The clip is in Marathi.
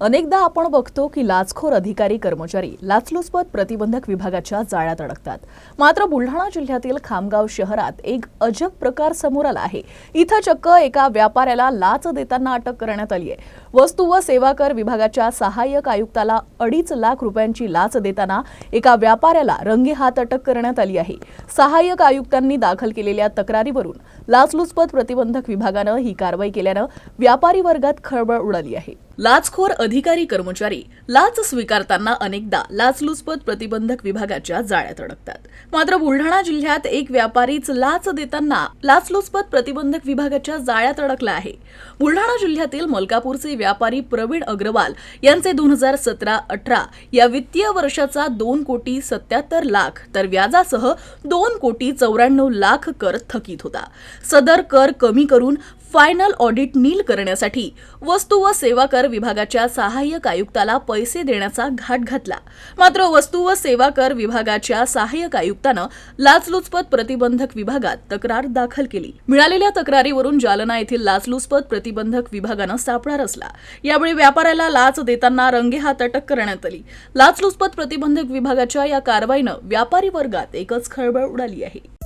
अनेकदा आपण बघतो की लाचखोर अधिकारी कर्मचारी लाचलुचपत प्रतिबंधक विभागाच्या जाळ्यात अडकतात. मात्र बुलढाणा जिल्ह्यातील खामगाव शहरात एक अजब प्रकार समोर आला आहे. इथं चक्क एका व्यापाऱ्याला लाच देताना अटक करण्यात आली आहे. वस्तू व सेवा कर विभागाच्या सहाय्यक आयुक्ताला अडीच लाख रुपयांची लाच देताना एका व्यापाऱ्याला रंगेहात अटक करण्यात आली आहे. सहाय्यक आयुक्तांनी दाखल केलेल्या तक्रारीवरून लाचलुचपत प्रतिबंधक विभागानं ही कारवाई केल्यानं व्यापारी वर्गात खळबळ उडाली आहे. लाचखोर अधिकारी कर्मचारी लाच स्वीकारताना अनेकदा लाचलुचपत प्रतिबंधक विभागाच्या जाळ्यात अडकतात. मात्र बुलढाणा जिल्ह्यात एक व्यापारीच लाच देताना लाचलुचपत प्रतिबंधक विभागाच्या जाळ्यात अडकला आहे. बुलढाणा जिल्ह्यातील मलकापूरचे व्यापारी प्रवीण अग्रवाल यांचे दोन हजार सतरा अठरा या वित्तीय वर्षाचा दोन कोटी सत्याहत्तर लाख तर व्याजासह दोन कोटी चौऱ्याण्णव लाख कर थकीत होता. सदर कर कमी करून फायनल ऑडिट नील करण्यासाठी वस्तू व सेवा कर विभागाच्या सहाय्यक आयुक्ताला पैसे देण्याचा घाट घातला. मात्र वस्तू व सेवा कर विभागाच्या सहाय्यक आयुक्तानं लाचलुचपत प्रतिबंधक विभागात तक्रार दाखल केली. मिळालेल्या तक्रारीवरून जालना येथील लाचलुचपत प्रतिबंधक विभागानं सापळा रचला. यावेळी व्यापाऱ्याला लाच देताना रंगेहात अटक करण्यात आली. लाचलुचपत प्रतिबंधक विभागाच्या या कारवाईनं व्यापारी वर्गात एकच खळबळ उडाली आहे.